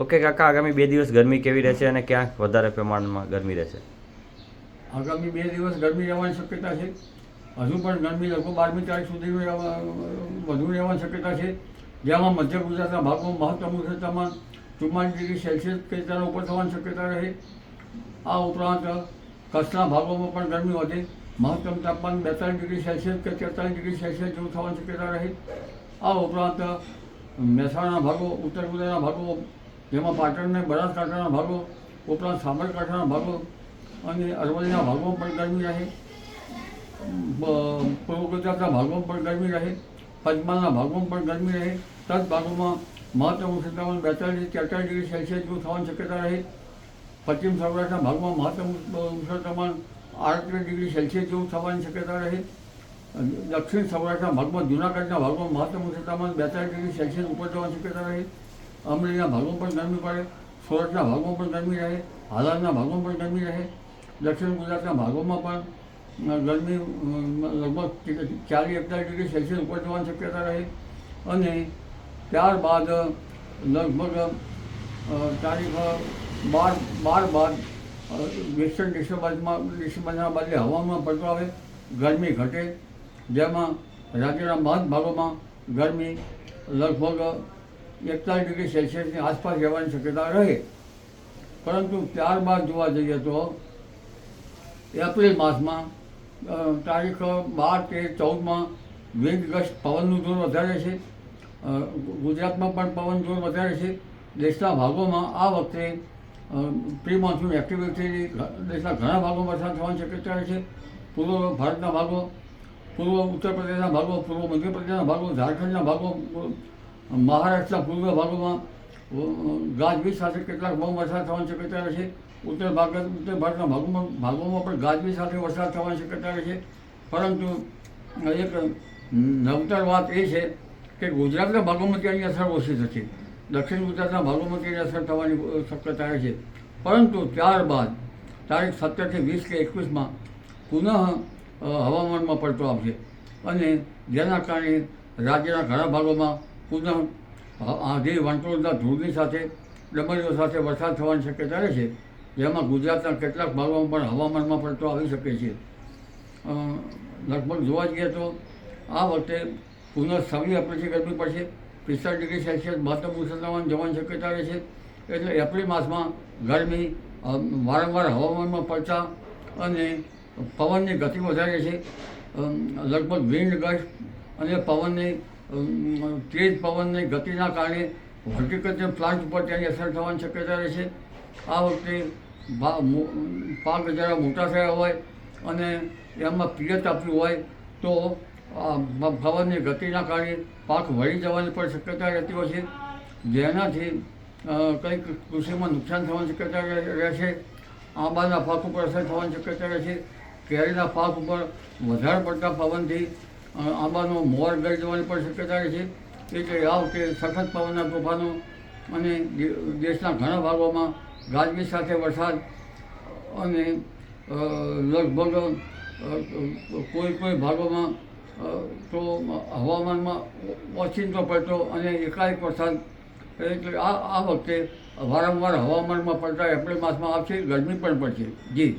Okay કાકા, આગામી બે દિવસ ગરમી કેવી રહેશે અને ક્યાંક વધારે પ્રમાણમાં ગરમી રહેશે? આગામી બે દિવસ ગરમી રહેવાની શક્યતા છે. હજુ પણ ગરમી લગભગ બારમી તારીખ સુધી વધુ રહેવાની શક્યતા છે. જેમાં મધ્ય ગુજરાતના ભાગોમાં મહત્તમ ઉષ્ણ તાપમાન ચુમ્માલીસ ડિગ્રી સેલ્સિયસ કે તેના ઉપર થવાની શક્યતા રહે. આ ઉપરાંત કચ્છના ભાગોમાં પણ ગરમી વધે. મહત્તમ તાપમાન બેતાલીસ ડિગ્રી સેલ્સિયસ કે તેતાલીસ ડિગ્રી સેલ્સિયસ જેવું થવાની શક્યતા રહે. આ ઉપરાંત મહેસાણાના ભાગો, ઉત્તર ગુજરાતના ભાગો જેમાં પાટણને બનાસકાંઠાના ભાગો, ઉપરાંત સાબરકાંઠાના ભાગો અને અરવલ્લીના ભાગોમાં પણ ગરમી રહે. પૂર્વ ગુજરાતના ભાગોમાં પણ ગરમી રહે. પંચમહાલના ભાગોમાં પણ ગરમી રહે. તદ ભાગોમાં મહત્તમ ઉષ્ણતામાન બેતાલીસ તેતાલીસ ડિગ્રી સેલ્સિયસ જેવું થવાની શક્યતા રહે. પશ્ચિમ સૌરાષ્ટ્રના ભાગમાં મહત્તમ ઉષ્ણતામાન આડત્રીસ ડિગ્રી સેલ્સિયસ જેવું થવાની શક્યતા રહે. દક્ષિણ સૌરાષ્ટ્રના ભાગમાં જૂનાગઢના ભાગમાં મહત્તમ ઉષ્ણતામાન બેતાલીસ ડિગ્રી સેલ્સિયસ ઉપર જવાની શક્યતા રહે. અમરેલીના ભાગો પણ ગરમી પડે સુરતના ભાગો પણ ગરમી રહે, હાલારના ભાગો પણ ગરમી રહે, દક્ષિણ ગુજરાતના ભાગોમાં પણ ગરમી લગભગ ચાલીસ એકતાલીસ ડિગ્રી સેલ્સિયસ ઉપર જવાની શક્યતા રહે. અને ત્યારબાદ, લગભગ તારીખ, બાર બાર બાદ વેસ્ટર્ન ડિસ્ટર્બન્સમાં ડિસ્ટર્બન્સના બદલે હવામાન પડતો આવે, ગરમી ઘટે. જેમાં રાજ્યના મહત્ ભાગોમાં ગરમી લગભગ એકતાલીસ ડિગ્રી સેલ્સિયસની આસપાસ રહેવાની શક્યતા રહે. પરંતુ ત્યારબાદ જોવા જઈએ તો એપ્રિલ માસમાં તારીખ બાર તેર ચૌદમાં વેગ ગસ્ટ પવનનું જોર વધારે છે. ગુજરાતમાં પણ પવન જોર વધારે છે. દેશના ભાગોમાં આ વખતે પ્રી મોન્સૂન એક્ટિવિટી દેશના ઘણા ભાગોમાં વરસાદ થવાની શક્યતા છે. પૂર્વ ભારતના ભાગો, પૂર્વ ઉત્તર પ્રદેશના ભાગો, પૂર્વ મધ્યપ્રદેશના ભાગો, ઝારખંડના ભાગો મહારાષ્ટ્રના પૂર્વ ભાગોમાં ગાજવીજ સાથે કેટલાક બહુ વરસાદ થવાની શક્યતા રહે છે. ઉત્તર ભાગ, ઉત્તર ભારતના ભાગોમાં ભાગોમાં પણ ગાજવીજ સાથે વરસાદ થવાની શક્યતા રહે છે. પરંતુ, એક નવતર વાત એ છે કે ગુજરાતના ભાગોમાં તેની અસર ઓછી થશે. દક્ષિણ ગુજરાતના ભાગોમાં તેની અસર થવાની શક્યતા રહે છે. પરંતુ ત્યારબાદ, તારીખ સત્તરથી વીસ કે એકવીસમાં પુનઃ હવામાનમાં પડતો આવશે. અને જેના કારણે રાજ્યના ઘણા ભાગોમાં અ- આંધી વંટોળના ધૂળની સાથે ડમરીઓ સાથે વરસાદ થવાની શક્યતા રહે છે, જેમાં ગુજરાતના કેટલાક ભાગોમાં પણ હવામાનમાં પડતો આવી શકે છે. લગભગ જોવા જઈએ તો, આ વખતે પુનઃ છવ્વીસ એપ્રિલથી ગરમી પડશે, પિસ્તાળીસ ડિગ્રી સેલ્સિયસ મહત્તમ ઉષ્ણતામાન જવાની શક્યતા રહે છે, એટલે એપ્રિલ માસમાં ગરમી વારંવાર હવામાનમાં પડતા અને પવનની ગતિ વધારે છે. લગભગ વિન્ડ ગસ્ટ અને પવનની તેજ પવનની ગતિના કારણે હોર્ટિકલ્ચર પ્લાન્ટ ઉપર તેની અસર થવાની શક્યતા રહે છે. આ વખતે પાક જરા મોટા થયા હોય અને એમાં પિયત આપ્યું હોય તો પવનની ગતિના કારણે પાક વળી જવાની પણ શક્યતા રહેતી હોય છે. જેનાથી કંઈક કૃષિમાં નુકસાન થવાની શક્યતા રહેશે આંબાના પાક ઉપર અસર થવાની શક્યતા રહે છે. કેરીના પાક ઉપર વધારે પડતા પવનથી આંબાનો મોર ગરજવાની જવાની પણ શક્યતા રહે છે. એટલે આ વખતે સખત પવનના તોફાનો અને દેશના ઘણા ભાગોમાં ગાજવીજ સાથે વરસાદ અને લગભગ કોઈ કોઈ ભાગોમાં તો હવામાનમાં ઓચિંતો પડતો અને એકાએક વરસાદ એટલે આ આ વખતે વારંવાર હવામાનમાં પડતા એપ્રિલ માસમાં આવશે, ગરમી પણ પડશે. જી.